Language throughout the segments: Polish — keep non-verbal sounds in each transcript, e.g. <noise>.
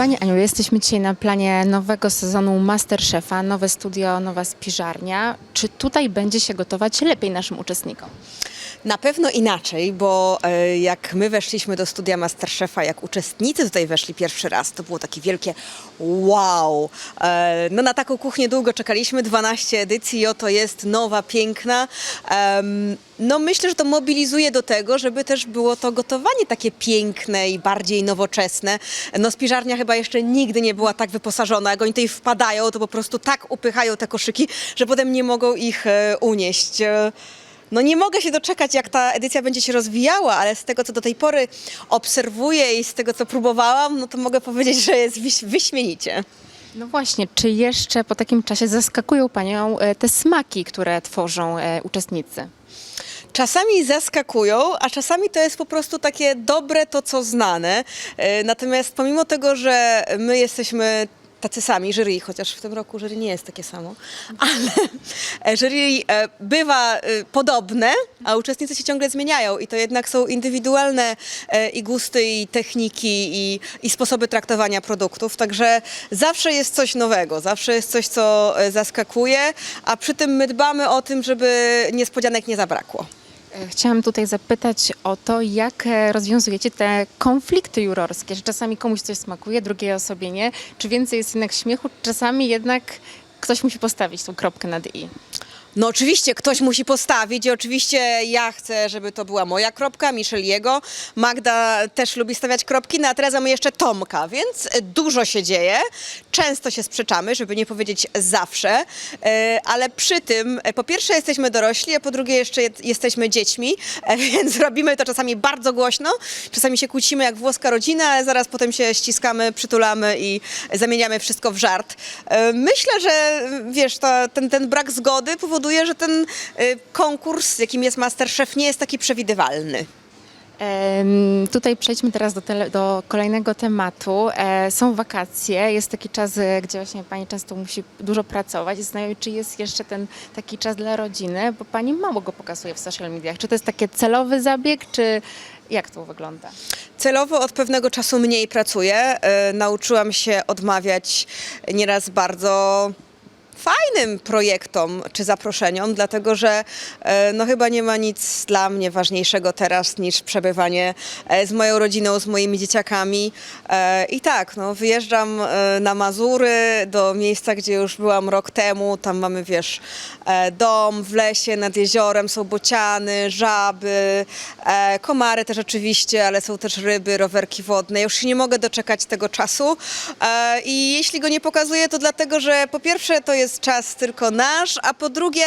Pani Aniu, jesteśmy dzisiaj na planie nowego sezonu Masterchefa, nowe studio, nowa spiżarnia. Czy tutaj będzie się gotować lepiej naszym uczestnikom? Na pewno inaczej, bo e, jak my weszliśmy do studia Masterchefa, jak uczestnicy tutaj weszli pierwszy raz, to było takie wielkie wow. E, no na taką kuchnię długo czekaliśmy, 12 edycji i oto jest nowa, piękna. No myślę, że to mobilizuje do tego, żeby też było to gotowanie takie piękne i bardziej nowoczesne. No spiżarnia chyba jeszcze nigdy nie była tak wyposażona. Jak oni tutaj wpadają, to po prostu tak upychają te koszyki, że potem nie mogą ich e, unieść. No nie mogę się doczekać, jak ta edycja będzie się rozwijała, ale z tego, co do tej pory obserwuję i z tego, co próbowałam, no to mogę powiedzieć, że jest wyś- wyśmienicie. No właśnie, czy jeszcze po takim czasie zaskakują Panią e, te smaki, które tworzą e, uczestnicy? Czasami zaskakują, a czasami to jest po prostu takie dobre to, co znane. E, Natomiast pomimo tego, że my jesteśmy tacy sami, jury, chociaż w tym roku jury nie jest takie samo, <laughs> ale e, jury e, bywa e, podobne, a uczestnicy się ciągle zmieniają i to jednak są indywidualne i gusty, i techniki, i, i sposoby traktowania produktów, także zawsze jest coś nowego, zawsze jest coś, co zaskakuje, a przy tym my dbamy o tym, żeby niespodzianek nie zabrakło. E, Chciałam tutaj zapytać o to, jak e, rozwiązujecie te konflikty jurorskie, że czasami komuś coś smakuje, drugiej osobie nie. Czy więcej jest jednak śmiechu, czasami jednak ktoś musi postawić tą kropkę nad i. No oczywiście ktoś musi postawić i oczywiście ja chcę, żeby to była moja kropka, Micheliego. Magda też lubi stawiać kropki, no a Teresa my jeszcze Tomka, więc dużo się dzieje. Często się sprzeczamy, żeby nie powiedzieć zawsze, e, ale przy tym e, po pierwsze jesteśmy dorośli, a po drugie jeszcze je- jesteśmy dziećmi, e, <laughs> więc robimy to czasami bardzo głośno. Czasami się kłócimy jak włoska rodzina, ale zaraz potem się ściskamy, przytulamy i zamieniamy wszystko w żart. Myślę, że wiesz, ta, ten, ten brak zgody powoduje, że ten e, konkurs, jakim jest Masterchef, nie jest taki przewidywalny. Tutaj przejdźmy teraz do, tele, do kolejnego tematu. E, są wakacje, jest taki czas, e, gdzie właśnie Pani często musi dużo pracować. Zastanawiam czy jest jeszcze ten taki czas dla rodziny, bo Pani mało go pokazuje w social mediach. Czy to jest taki celowy zabieg, czy jak to wygląda? Celowo od pewnego czasu mniej pracuję. E, Nauczyłam się odmawiać nieraz bardzo fajnym projektom czy zaproszeniom, dlatego że e, no chyba nie ma nic dla mnie ważniejszego teraz niż przebywanie e, z moją rodziną, z moimi dzieciakami. E, I tak, no, wyjeżdżam na Mazury, do miejsca, gdzie już byłam rok temu. Tam mamy, wiesz, dom w lesie, nad jeziorem, są bociany, żaby, komary też oczywiście, ale są też ryby, rowerki wodne. Już się nie mogę doczekać tego czasu. I jeśli go nie pokazuję, to dlatego, że po pierwsze to jest czas tylko nasz, a po drugie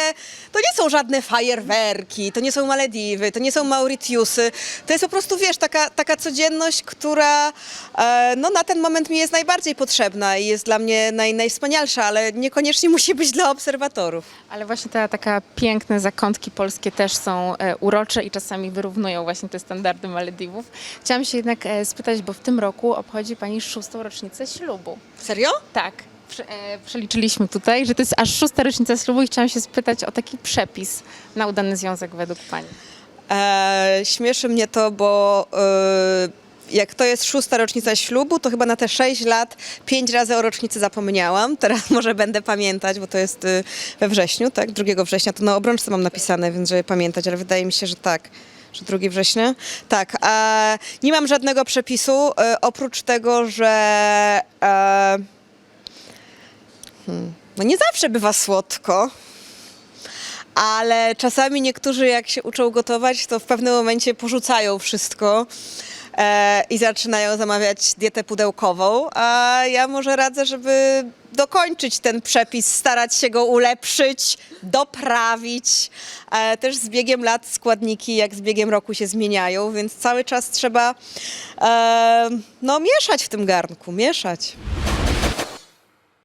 to nie są żadne fajerwerki, to nie są Malediwy, to nie są Mauritiusy. To jest po prostu, wiesz, taka, taka codzienność, która e, no, na ten moment mi jest najbardziej potrzebna i jest dla mnie naj, najwspanialsza, ale niekoniecznie <laughs> musi być dla obserwatorów. Ale właśnie te takie piękne zakątki polskie też są e, urocze i czasami wyrównują właśnie te standardy Malediwów. Chciałam się jednak e, spytać, bo w tym roku obchodzi Pani szóstą rocznicę ślubu. Serio? Tak. E, Przeliczyliśmy tutaj, że to jest aż szósta rocznica ślubu i chciałam się spytać o taki przepis na udany związek według Pani. E, śmieszy mnie to, bo e, jak to jest szósta rocznica ślubu, to chyba na te sześć lat pięć razy o rocznicy zapomniałam. Teraz może będę pamiętać, bo to jest e, we wrześniu, tak? 2 września. To na obrączce mam napisane, więc żeby pamiętać, ale wydaje mi się, że tak. Że 2 września? Tak. E, nie mam żadnego przepisu, e, oprócz tego, że e, no nie zawsze bywa słodko. Ale czasami niektórzy, jak się uczą gotować, to w pewnym momencie porzucają wszystko e, i zaczynają zamawiać dietę pudełkową. A ja może radzę, żeby dokończyć ten przepis, starać się go ulepszyć, doprawić. E, też z biegiem lat składniki, jak z biegiem roku się zmieniają, więc cały czas trzeba e, no, mieszać w tym garnku, mieszać.